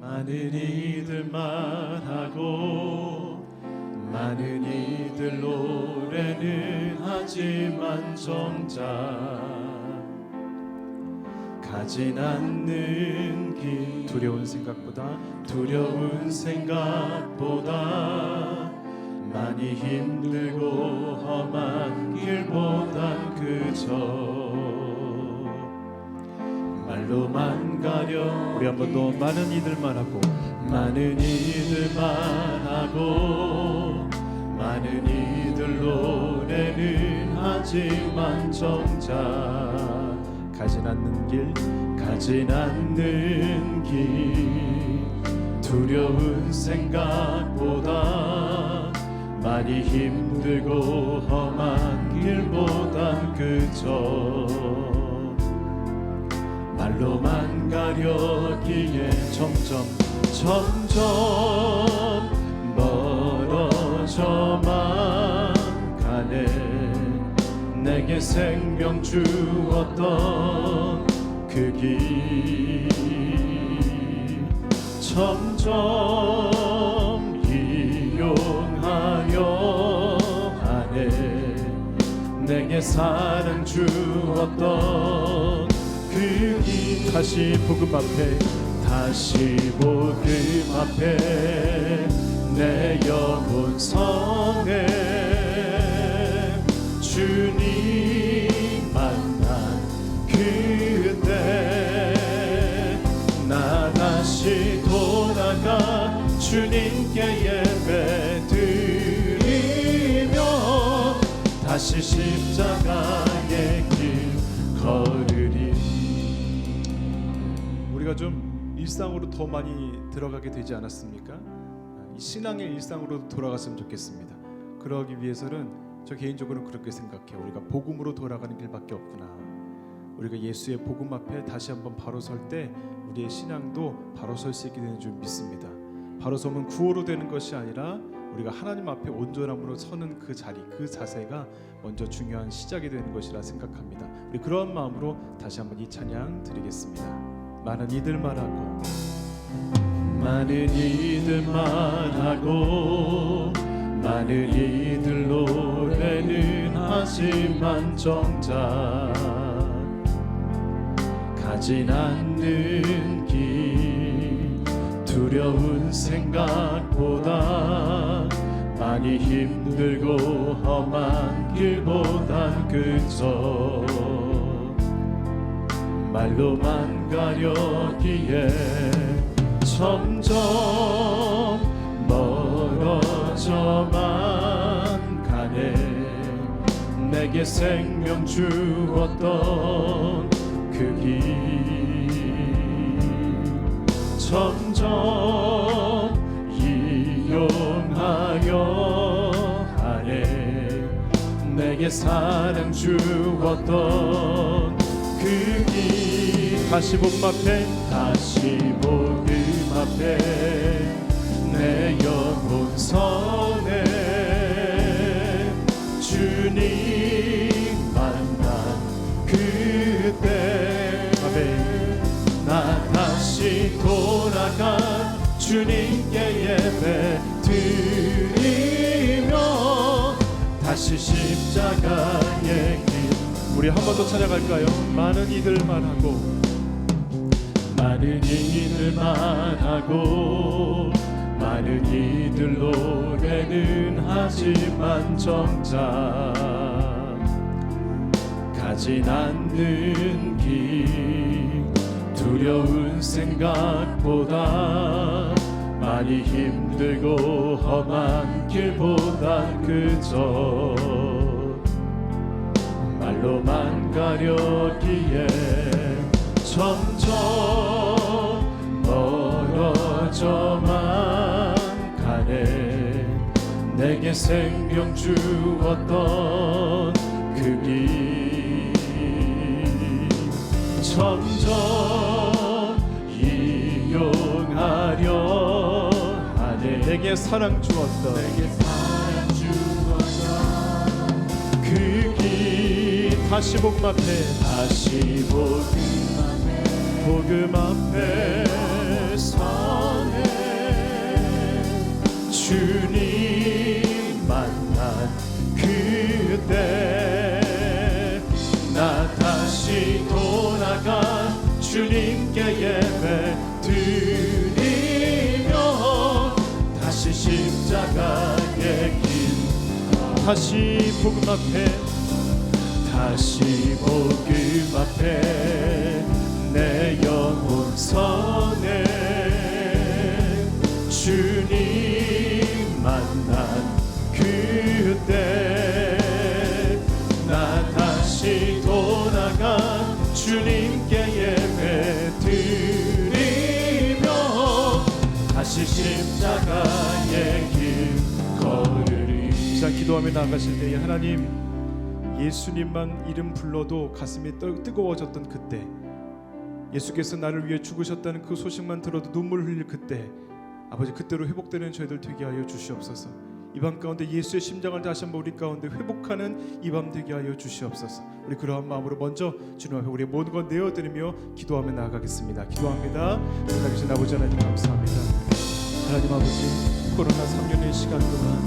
많은 이들 말하고 많은 이들 노래는 하지만 정작 가진 않는 길. 두려운 생각보다? 두려운 생각보다 많이 힘들고 험한 길보단 그저 말로만 가려. 우리 한 번 더 많은 이들만 하고 많은 이들만 하고 많은 이들 노래는 하지만 정작 가진 않는 길 가진 않는 길. 두려운 생각보다 많이 힘들고 험한 길보단 그저 말로만 가려기에 점점 점점 멀어져만 가네. 내게 생명 주었던 그 길. 점점 이용하려 하네. 내게 사랑 주었던 다시 복음 앞에 다시 복음 앞에 내 영혼 성에 주님 만난 그때 나 다시 돌아가 주님께 예배 드리며 다시 십자가의 우리가 좀 일상으로 더 많이 들어가게 되지 않았습니까? 이 신앙의 일상으로 돌아갔으면 좋겠습니다. 그러기 위해서는 저 개인적으로는 그렇게 생각해요. 우리가 복음으로 돌아가는 길밖에 없구나. 우리가 예수의 복음 앞에 다시 한번 바로 설 때 우리의 신앙도 바로 설 수 있게 되는 줄 믿습니다. 바로 서면 구호로 되는 것이 아니라 우리가 하나님 앞에 온전함으로 서는 그 자리, 그 자세가 먼저 중요한 시작이 되는 것이라 생각합니다. 우리 그런 마음으로 다시 한번 이 찬양 드리겠습니다. 많은 이들만 하고 많은 이들만 하고 많은 이들 노래는 하지만 정작. 가진 않는 길 두려운 생각보다 많이 힘들고 험한 길보단 그저 말로만 가려기에 점점 멀어져만 가네. 내게 생명 주었던 그 길 점점 이용하려 하네. 내게 사랑 주었던 그길 다시 복음 앞에 다시 복음 앞에 내 영혼 성에 주님 만난 그때 아멘 나 다시 돌아가 주님께 예배 드리며 다시 십자가의 길 우리 한 번 더 찾아갈까요? 많은 이들만 하고 많은 이들만 하고 많은 이들 노래는 하지만 정작 가진 않는 길 두려운 생각보다 많이 힘들고 험한 길보단 그저 말로만 가려기에 점점 멀어져만 가네. 내게 생명 주었던 그 길. 점점 이용하려 하네. 내게 사랑 주었던 내게 사랑 주었던 그길. 다시 복음 앞에 다시 복음 복음 앞에 서네 주님 만난 그때 나 다시 돌아가 주님께 예배 드리며 다시 십자가의 길 다시 복음 앞에 다시 복음 앞에. 자 기도하며 나아가실 때에 하나님 예수님만 이름 불러도 가슴이 뜨, 뜨거워졌던 그때 예수께서 나를 위해 죽으셨다는 그 소식만 들어도 눈물 흘릴 그때 아버지 그때로 회복되는 저희들 되게 하여 주시옵소서. 이 밤 가운데 예수의 심장을 다시 한번 우리 가운데 회복하는 이 밤 되게 하여 주시옵소서. 우리 그러한 마음으로 먼저 주님 앞에 우리의 모든 것 내어드리며 기도하며 나아가겠습니다. 기도합니다. 살아계신 아버지 하나님 감사합니다. 하나님 아버지 코로나 3년의 시간 동안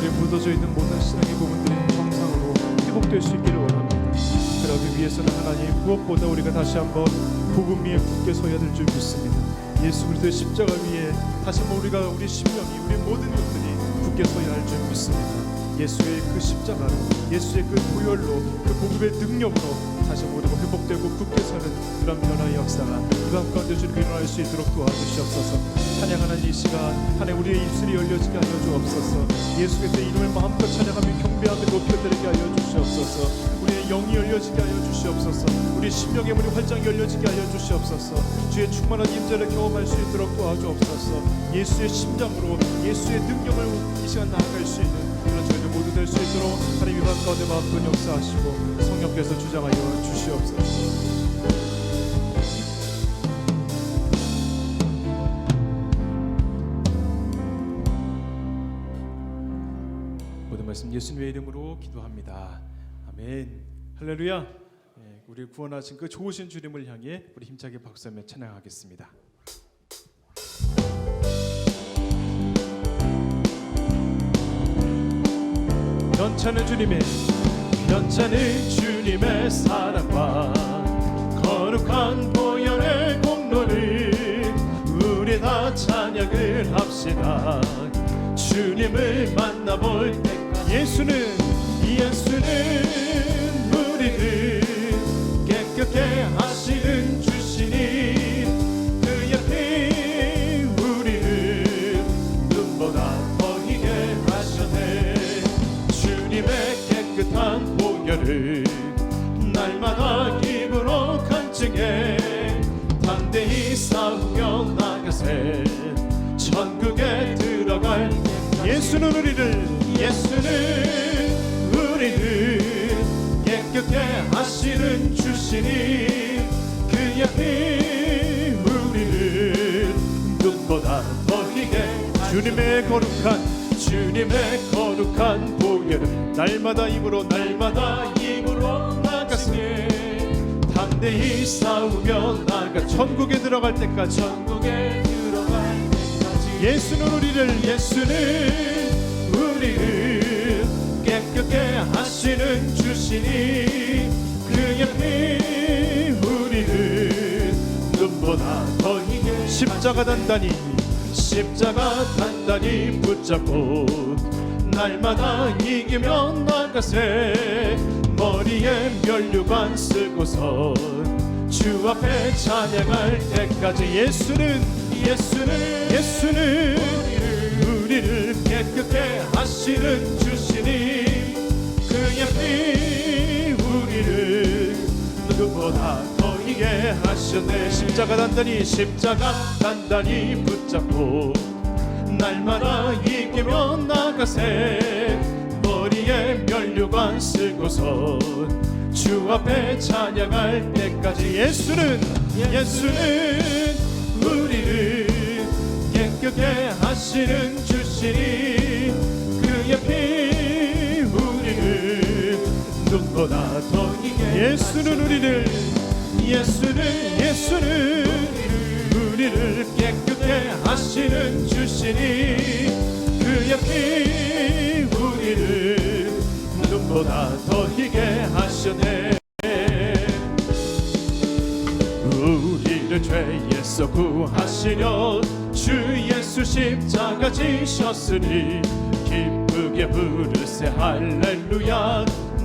우리 묻어져 있는 모든 신앙의 부분들이 정상으로 회복될 수 있기를 원합니다. 그러기 위해서는 하나님 무엇보다 우리가 다시 한번 복음 위에 굳게 서야 될 줄 믿습니다. 예수 그리스도의 십자가 위에 다시 한번 우리가 우리 심령이 우리 모든 것들이 굳게 서야 할 줄 믿습니다. 예수의 그 십자가로 예수의 그 보혈로 그 복음의 능력으로 다시 한번 우리가 회복되고 굳게 서는 그런 변화의 역사가 이밤 가운데 주님 일어날 수 있도록 도와주시옵소서 찬양하는 이 시간 하나님 우리의 입술이 열려지게 하여 주옵소서 예수 그리스도의 이름을 마음껏 찬양하며 경배하며 높여드리게 하여 주시옵소서 영이 열려지게 하여 주시옵소서 우리 심령의 문이 활짝 열려지게 하여 주시옵소서 주의 충만한 임재를 경험할 수 있도록 도와주옵소서 예수의 심장으로 예수의 능력을 이 시간 나아갈 수 있는 그런 저희들 모두 될 수 있도록 하나님 이밤 가운데 마음껏 역사하시고 성령께서 주장하여 주시옵소서 예수님의 이름으로 기도합니다. 아멘. 할렐루야. 예, 우리 구원하신 그 좋으신 주님을 향해 우리 힘차게 박수하며 찬양하겠습니다. 연차는 주님의 연차는 주님의 사랑과 거룩한 보혈의 공로를 우리 다 찬양을 합시다 주님을 만나볼 때까지 예수는 예수는 우리를 깨끗게 하시는 주시니 그 옆에 우리를 눈보다 더히게 하셨네. 주님의 깨끗한 보혈을 날마다 입으로 간증해 담대히 싸우며 나가세 천국에 들어갈 예수는 우리를 예수는 우리를 깨끗게 하시는 주시니 그 옆에 우리를 눈보다 더히게 주님의 거룩한 주님의 거룩한 보혈은 날마다 입으로 날마다 입으로 나가시네 담대히 싸우며 나가 천국에 들어갈 때까지 천국에 들어갈 때까지 예수는 우리를 예수는 우리를 깨끗게 하시는 주시니 그 옆에 우리를 눈보다 더히게 십자가 단단히 십자가 단단히 붙잡고 날마다 이기며 나가세 머리에 면류관 쓰고서 주 앞에 찬양할 때까지 예수는 예수는 예수는 우리를, 우리를 깨끗게 하시는 주시니 우리를 누구보다 더 이게 하셨네. 십자가 단단히 십자가 단단히 붙잡고 날마다 이기며 나가세. 머리에 면류관 쓰고서 주 앞에 찬양할 때까지 예수는 예수는 우리를 깨끗게 하시는 주시니 보다 더 예수는 우리를 예수는 예수는 우리를 깨끗게 하시는 주시니 그 옆에 우리를 눈보다 더 희게 하셨네. 우리를 죄에서 구하시려 주 예수 십자가 지셨으니 기쁘게 부르세 할렐루야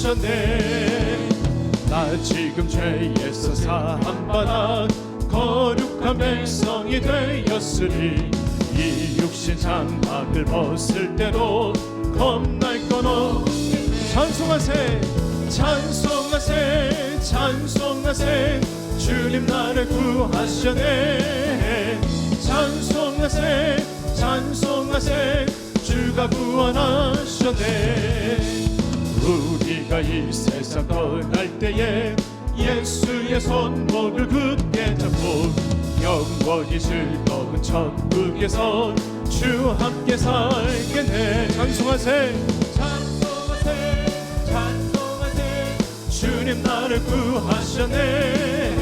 셨네. 나 지금 죄에서 사함받아 거룩한 백성이 되었으니 이 육신 장막을 벗을 때도 겁날 건 없네. 찬송하세 찬송하세 찬송하세. 주님 나를 구하셨네. 찬송하세 찬송하세. 주가 구원하셨네 우리가 이 세상 떠날 때에 예수의 손목을 굳게 잡고 영원히 즐거운 천국에서 주 함께 살겠네 찬송하세. 찬송하세. 찬송하세. 주님 나를 구하셨네.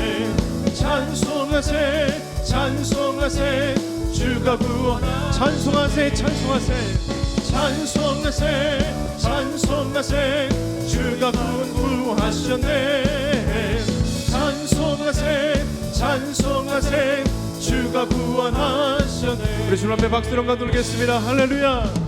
찬송하세. 찬송하세. 주가 구원하 찬송하세 찬송하세 찬송하세 찬송하세. 주가 구원하셨네. 찬송하세 찬송하세. 주가 구원하셨네. 우리 주님 앞에 박수로 가돌겠습니다. 할렐루야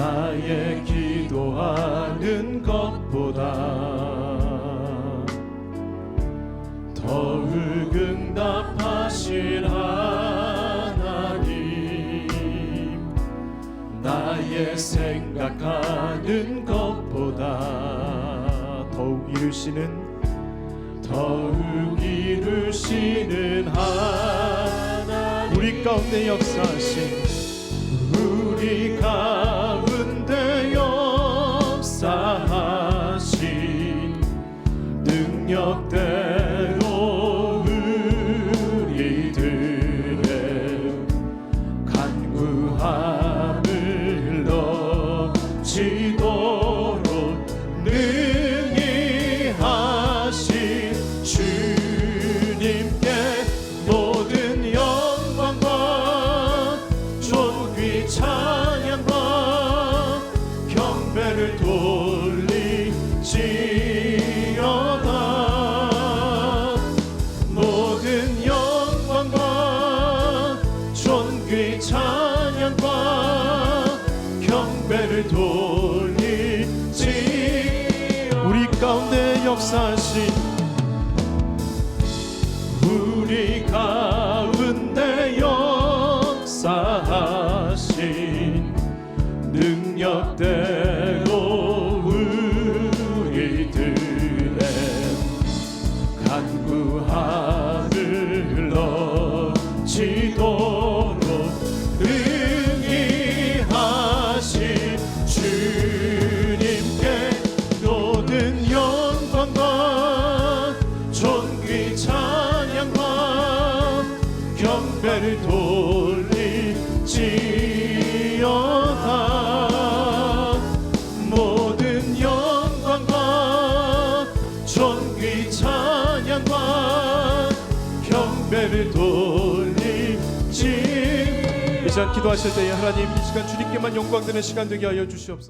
나의 기도하는 것보다 더욱 응답하실 하나님 나의 생각하는 것보다 더욱 이루시는 더욱 이루시는 하나님. 우리 가운데 역사하신 우리 역사하신 기도하실 때에 하나님 이 시간 주님께만 영광되는 시간 되게 하여 주시옵소서.